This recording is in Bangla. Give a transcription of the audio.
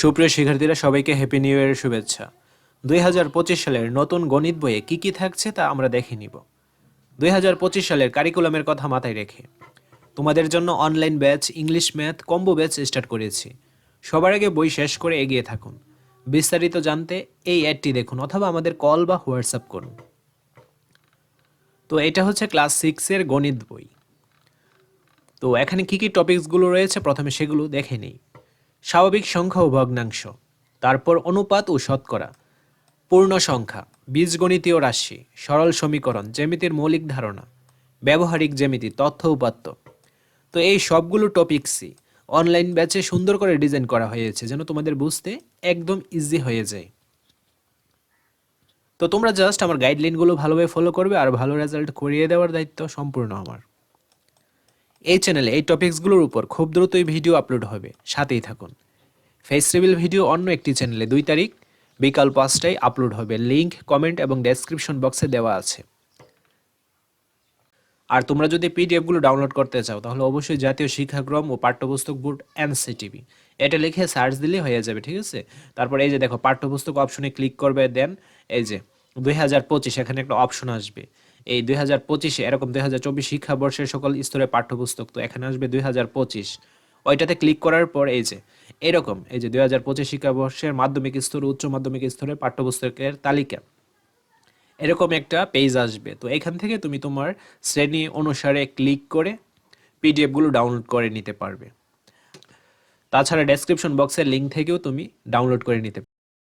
সুপ্রিয় শিক্ষার্থীরা, সবাইকে হ্যাপি নিউ ইয়ারের শুভেচ্ছা। দুই হাজার পঁচিশ সালের নতুন গণিত বইয়ে কী কী থাকছে তা আমরা দেখে নিব। দুই হাজার পঁচিশ সালের কারিকুলামের কথা মাথায় রেখে তোমাদের জন্য online batch English math combo batch start করেছি। সবার আগে বই শেষ করে এগিয়ে থাকুন। বিস্তারিত জানতে এই অ্যাডটি দেখুন অথবা আমাদের কল বা হোয়াটসঅ্যাপ করুন। তো এটা হচ্ছে ক্লাস সিক্সের গণিত বই। তো এখানে কী কী টপিকসগুলো রয়েছে? প্রথমে সেগুলো দেখে নিই। স্বাভাবিক সংখ্যা ও ভগ্নাংশ, তারপর অনুপাত ও শতকরা, পূর্ণ সংখ্যা, বীজগণিতীয় রাশি, সরল সমীকরণ, জ্যামিতির মৌলিক ধারণা, ব্যবহারিক জ্যামিতি, তথ্য উপাত্ত। তো এই সবগুলো টপিকসই অনলাইন ব্যাচে সুন্দর করে ডিজাইন করা হয়েছে যেন তোমাদের বুঝতে একদম ইজি হয়ে যায়। তো তোমরা জাস্ট আমার গাইডলাইনগুলো ভালোভাবে ফলো করবে আর ভালো রেজাল্ট করিয়ে দেওয়ার দায়িত্ব সম্পূর্ণ আমার। এই চ্যানেলে এই টপিকসগুলোর উপর খুব দ্রুতই ভিডিও আপলোড হবে। সাথেই থাকুন। ফেস রিভিল ভিডিও অন্য একটি চ্যানেলে দুই তারিখ, বিকাল পাঁচটায় আপলোড হবে। লিঙ্ক কমেন্ট এবং ডেসক্রিপশন বক্সে দেওয়া আছে। আর তোমরা যদি পিডিএফগুলো ডাউনলোড করতে চাও, তাহলে অবশ্যই জাতীয় শিক্ষাক্রম ও পাঠ্যপুস্তক বোর্ড এনসিটিভি এটা লিখে সার্চ দিলে হয়ে যাবে, ঠিক আছে? তারপর এই যে দেখো, পাঠ্যপুস্তক অপশনে ক্লিক করবে দেন এই যে, দুই হাজার পঁচিশ এখানে একটা অপশন আসবে। এই দুই হাজার পঁচিশে, এরকম দুই হাজার চব্বিশ শিক্ষাবর্ষের সকল স্তরের পাঠ্যপুস্তক, তো এখানে আসবে দুই হাজার পঁচিশ। ওইটাতে ক্লিক করার পর এই যে, এরকম, এই যে দুই হাজার পঁচিশ শিক্ষাবর্ষের মাধ্যমিক স্তর, উচ্চ মাধ্যমিক স্তরের পাঠ্যপুস্তকের তালিকা। এরকম একটা পেজ আসবে। তো এখান থেকে তুমি তোমার শ্রেণি অনুসারে ক্লিক করে পিডিএফগুলো ডাউনলোড করে নিতে পারবে। তাছাড়া ডেসক্রিপশন বক্সের লিঙ্ক থেকেও তুমি ডাউনলোড করে নিতে